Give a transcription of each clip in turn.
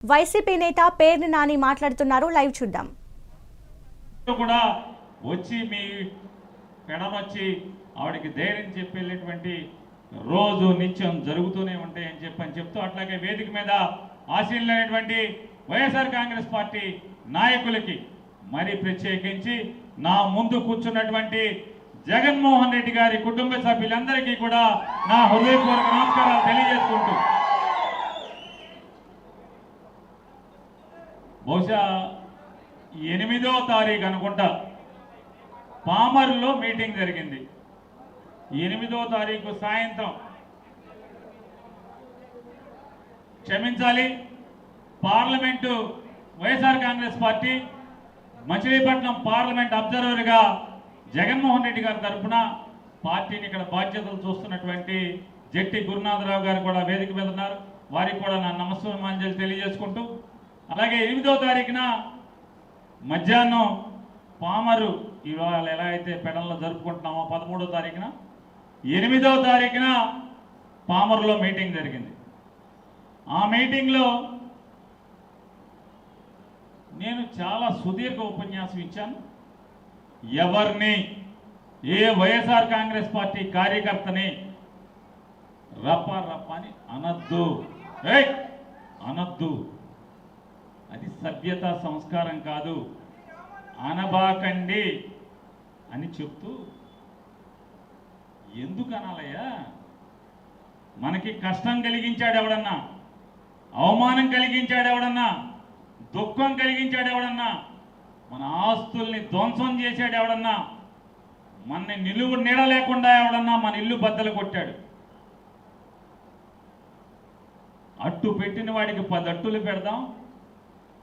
YCP నేత పేర్ని నాని మాట్లాడుతున్నారు. Live చూద్దాం. కూడా వచ్చి మీ పెడమొచ్చి ఆవిడకి ధైర్యం చెప్పేటటువంటి రోజు నిత్యం జరుగుతూనే ఉంటాయని చెప్పని చెప్తూ అట్లాగే వేదిక మీద ఆశీలైనటువంటి వైఎస్ఆర్ కాంగ్రెస్ పార్టీ నాయకులకి మరి ప్రత్యేకించి నా ముందు కూర్చున్నటువంటి జగన్మోహన్ రెడ్డి గారి కుటుంబ సభ్యులందరికీ కూడా నా హృదయపూర్వక నమస్కారాలు తెలియజేసుకుంటూ బహుశా ఎనిమిదో తారీఖు అనుకుంటా. పామర్లో మీటింగ్ జరిగింది. ఎనిమిదో తారీఖు సాయంత్రం. క్షమించాలి. Parliament YSR Congress party Machilipatnam parliament అబ్జర్వర్గా Jaganmohan Reddy గారి తరఫున పార్టీని ఇక్కడ బాధ్యతలు చూస్తున్నటువంటి జట్టి గురునాథరావు గారు కూడా వేదిక మీద ఉన్నారు. వారికి కూడా నా నమస్కారాంజలి తెలియజేసుకుంటూ అలాగే ఎనిమిదో తారీఖున మధ్యాహ్నం పామరు ఇవాళ ఎలా అయితే పెడల్లో జరుపుకుంటున్నామో పదమూడో తారీఖున ఎనిమిదో తారీఖున పామరులో మీటింగ్ జరిగింది. ఆ మీటింగ్లో నేను చాలా సుదీర్ఘ ఉపన్యాసం ఇచ్చాను. ఎవరిని ఏ వైఎస్ఆర్ కాంగ్రెస్ పార్టీ కార్యకర్తని రప్ప రప్ప అని అనద్దు అనద్దు. అది సభ్యత సంస్కారం కాదు. అనబాకండి అని చెప్తూ ఎందుకు అనాలయ్యా? మనకి కష్టం కలిగించాడు ఎవడన్నా అవమానం కలిగించాడు ఎవడన్నా దుఃఖం కలిగించాడు ఎవడన్నా మన ఆస్తుల్ని ధ్వంసం చేశాడు ఎవడన్నా మన నిలువు నీడ లేకుండా ఎవడన్నా మన ఇల్లు బద్దలు కొట్టాడు? అట్టు పెట్టిన వాడికి పది అట్టులు పెడదాం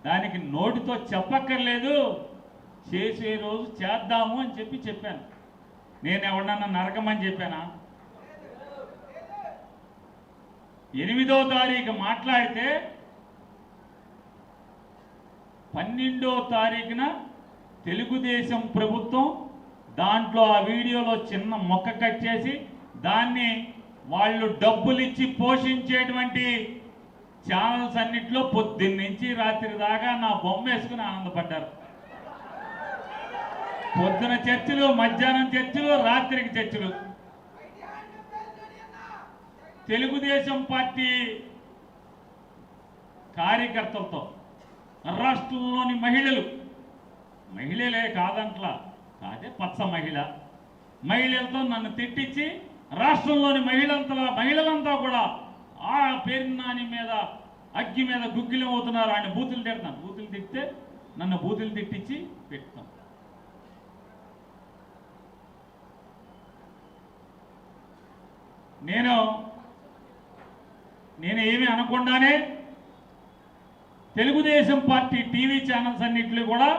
దానికి నోటితో చెప్పక్కర్లేదు. చేసే రోజు చేద్దాము అని చెప్పి చెప్పాను. నేను ఎవడన్నా నరకమని చెప్పానా? ఎనిమిదో తారీఖు మాట్లాడితే పన్నెండో తారీఖున తెలుగుదేశం ప్రభుత్వం దాంట్లో ఆ వీడియోలో చిన్న మొక్క కట్ చేసి దాన్ని వాళ్ళు డబ్బులిచ్చి పోషించేటువంటి ఛానల్స్ అన్నింటిలో పొద్దున్న నుంచి రాత్రి దాకా నా బొమ్మ వేసుకుని ఆనందపడ్డారు. పొద్దున చర్చలు మధ్యాహ్నం చర్చలు రాత్రికి చర్చలు. తెలుగుదేశం పార్టీ కార్యకర్తలతో రాష్ట్రంలోని మహిళలు మహిళలే కాదంట్లా కాదే పచ్చ మహిళ మహిళలతో నన్ను తిట్టించి రాష్ట్రంలోని మహిళంతా మహిళలంతా కూడా ఆ పేరు నాని మీద అగ్గి మీద గుగ్గిలం అవుతున్నారు ఆయన బూతులు తిడతాను బూతులు తిడితే నన్ను బూతులు తిట్టించి పెడతాం. నేను నేను ఏమీ అనకుండానే తెలుగుదేశం పార్టీ టీవీ ఛానల్స్ అన్నింటిలో కూడా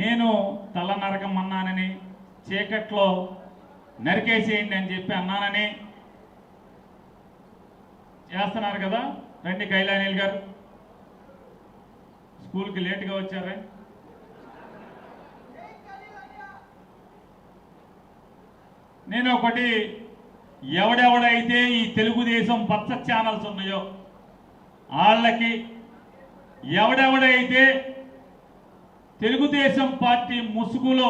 నేను తల నరకం అన్నానని చీకట్లో నరికేసేయండి అని చెప్పి అన్నానని చేస్తున్నారు కదా? రండి కైలానీల్ గారు. స్కూల్కి లేట్గా వచ్చారే. నేను ఒకటి ఎవడెవడైతే ఈ తెలుగుదేశం పచ్చ ఛానల్స్ ఉన్నాయో వాళ్ళకి ఎవడెవడైతే తెలుగుదేశం పార్టీ ముసుగులో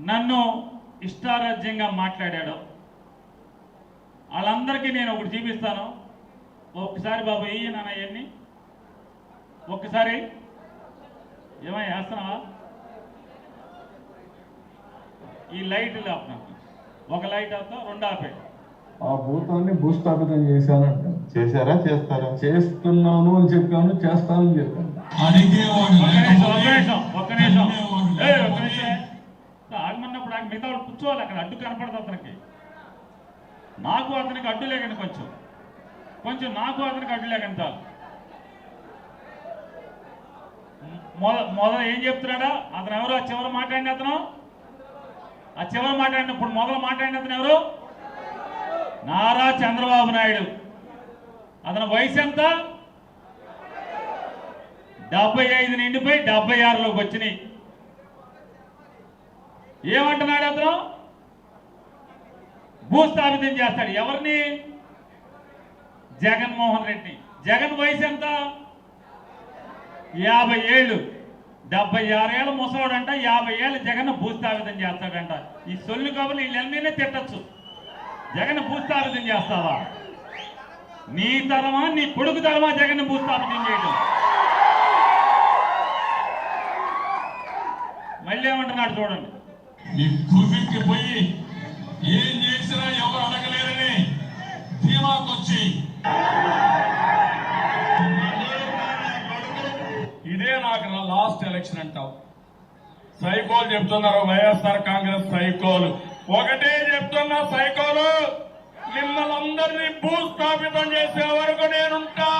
నన్ను ఇష్టారాజ్యంగా మాట్లాడాడు వాళ్ళందరికీ నేను ఒకటి చూపిస్తాను. ఒక్కసారి బాబు వెయ్యి నాన్న అవన్నీ. ఒక్కసారి. ఏమై వేస్తున్నావా? ఈ లైట్ ఆపుతాను ఒక లైట్ ఆపుతా రెండు ఆపే ఆ భూతాన్ని భూస్థాపితం చేశానంట చేశారా? చేస్తారా? చేస్తున్నాను అని చెప్పాను చేస్తానని చెప్పాను. అడిగేవాడు ఒక్క నిమిషం ఒక్క నిమిషం ఒక్క నిమిషం. అడిగేవాడు ఏయ్, ఒక్క లేకపోతే నిమిషం ఆగమన్నప్పుడు ఆగ మిగతా వాళ్ళు కూర్చోవాలి అక్కడ అడ్డు కనపడదు అతనికి. నాకు అతనికి అడ్డు లేకండి కొంచెం. కొంచెం నాకు అతనికి అడ్డు లేకండి చాలు. మొద మొదలు ఏం చెప్తున్నాడా? అతను ఎవరు? ఆ చివరి మాట్లాడిన అతను? ఆ చివరి మాట్లాడినప్పుడు మొదలు మాట్లాడిన అతను ఎవరు? నారా చంద్రబాబు నాయుడు. అతని వయసు ఎంత? డెబ్బై ఐదు నిండిపోయి డెబ్బై ఆరులోకి వచ్చినాయి. ఏమంటున్నాడు అతను? భూస్థాపితం చేస్తాడు. ఎవరిని? జగన్మోహన్ రెడ్డి జగన్ వయసు ఎంత? యాభై ఏళ్ళు. డెబ్బై ఆరేళ్ళ ముసలోడంట యాభై ఏళ్ళు జగన్ భూస్థాపితం చేస్తాడంట. ఈ సొల్లు కబులు వీళ్ళన్నీ తిట్టచ్చు. జగన్ భూస్థాపితం చేస్తావా? నీ తరమా నీ కొడుకు తరమా జగన్ భూస్థాపితం చేయడం మళ్ళీ ఏమంటున్నాడు చూడండి. పోయి ఏం చేసినా ఎవరు అడగలేరని ధీమాకొచ్చి. ఇదే నాకు లాస్ట్ ఎలక్షన్ అంటావు. సైకోలు చెప్తున్నారు వైఎస్ఆర్ కాంగ్రెస్ సైకోలు. ఒకటే చెప్తున్నా సైకోలు. మిమ్మల్ని అందరినీ భూస్థాపితం చేసే వరకు నేనుంటా.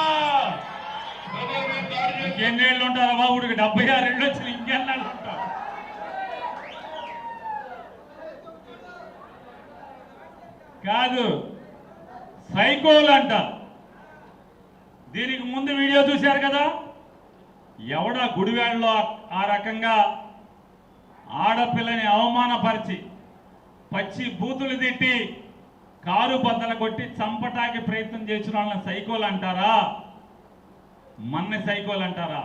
ఇంకెన్నేళ్ళు ఉంటారా బాబుడికి డెబ్బై ఆరు ఏళ్ళు వచ్చిన ఇంకెన్నాళ్ళు ఉంటారు కాదు. సైకోలు అంట. దీనికి ముందు వీడియో చూశారు కదా? ఎవడా గుడివాడలో ఆ రకంగా ఆడపిల్లని అవమానపరిచి పచ్చి బూతులు తిట్టి కారు బద్దలు కొట్టి చంపటానికి ప్రయత్నం చేసిన వాళ్ళని సైకోలు అంటారా? మన్ని సైకోలు అంటారా?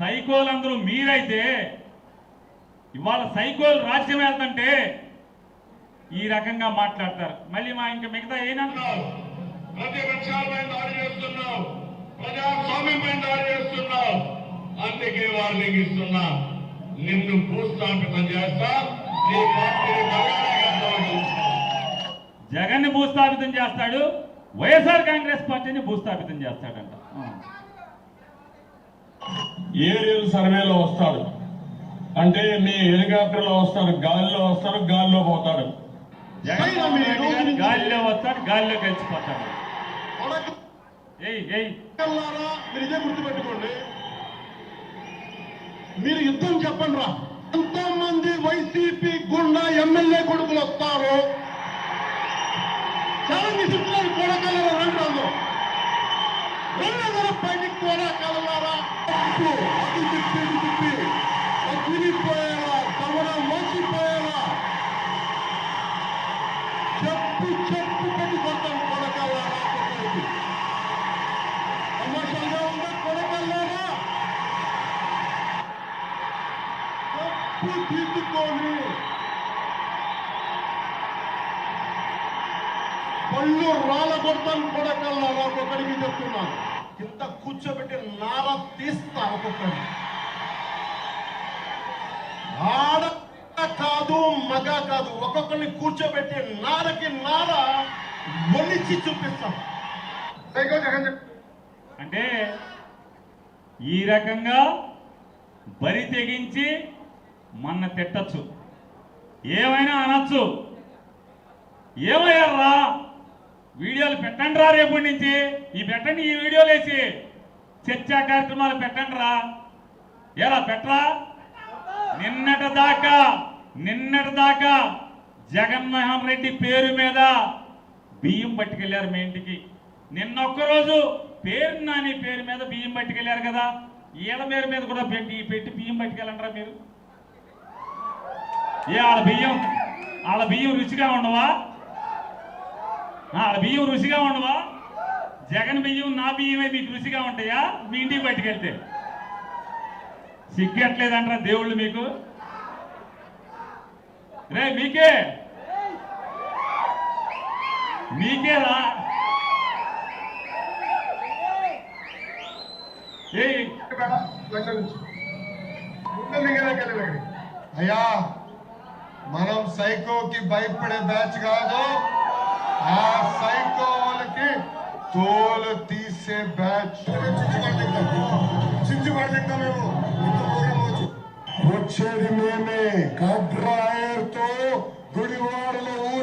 సైకోలందరూ మీరైతే ఇవాళ సైకోల్ రాజ్యం వెళ్తుంటే ఈ రకంగా మాట్లాడతారు. మళ్ళీ మా ఇంకా మిగతా ఏనంటున్నావు ప్రతిపక్షాలపై దాడి చేస్తున్నావు. ప్రజాస్వామ్యంపై దాడి చేస్తున్నావు. అందుకే వార్నింగ్ ఇస్తున్నా. నిన్ను భూస్థాపితం చేస్తా. నీ పార్టీని బలగానే జగన్ని భూస్థాపితం చేస్తాడు. వైఎస్ఆర్ కాంగ్రెస్ పార్టీని భూస్థాపితం చేస్తాడంట. ఏరియల్ సర్వేలో వస్తాడు. అంటే మీ హెలికాప్టర్లో వస్తాడు గాలిలో వస్తాడు గాలిలో పోతాడు. గారు గాలిలో వస్తాడు గాలిలో కలిసిపోతాడు. ఏయ్ ఏయ్. పిల్లలారా, మీరు ఇదే గుర్తుపెట్టుకోండి. మీరు యుద్ధం చెప్పండి రా. ఎంతో మంది వైసీపీ గుండా ఎమ్మెల్యే కొడుకులు వస్తారు. చాలా మీ చుట్టూ కూడా కలరా రండి రెండోదర పైకి కూడా కలవారా అప్పు, అది తమన చెప్పు చెప్పు పెట్టి కొడతాం కొడకల్లారా కొట్టడానికి తమాషాగా ఉందా కొడకల్లారా? తప్పు పళ్ళు రాళ్ళ కొడతాను కొడకల్లారా? ఒక్కొక్కడికి చెప్తున్నాను. కింద కూర్చోబెట్టి నార తీస్తా ఒక్కొక్కడిని. ఆడ కాదు మగ కాదు. ఒక్కొక్కరిని కూర్చోబెట్టి నారకి నార ఒలిచి చూపిస్తాం. అంటే ఈ రకంగా బరి తెగించి మన తిట్టచ్చు. ఏమైనా అనొచ్చు. ఏమయ్యారా? వీడియోలు పెట్టండి రా రేపటి నుంచి. ఈ పెట్టండి ఈ వీడియోలు వేసి చర్చా కార్యక్రమాలు పెట్టండి రా ఎలా పెట్టరా? నిన్నటి దాకా నిన్నటి దాకా జగన్మోహన్ రెడ్డి పేరు మీద బియ్యం పట్టుకెళ్ళారు మీ ఇంటికి. నిన్న ఒక్కరోజు పేరు నాని పేరు మీద బియ్యం పట్టుకెళ్ళారు కదా. ఈడ పేరు మీద కూడా పెట్టి పెట్టి బియ్యం పట్టుకెళ్ళంటారా మీరు? ఏ వాళ్ళ బియ్యం వాళ్ళ బియ్యం రుచిగా ఉండవా? వాళ్ళ బియ్యం రుచిగా ఉండవా? జగన్ బియ్యం నా బియ్యమే మీకు రుచిగా ఉంటాయా? మీ ఇంటికి పట్టుకెళ్తే. సిగ్గట్లేదంటారా దేవుళ్ళు మీకు. రే మీకే. మీకేరా ఏయ్. అయ్యా మనం సైకోకి భయపడే బ్యాచ్ కాదు. ఆ సైకో వాళ్ళకి తోలు తీసే బ్యాచ్. చించి పడతాం మేము. వచ్చేది మేమే. కబ్రాయర్తో గుడివాడల ఊరు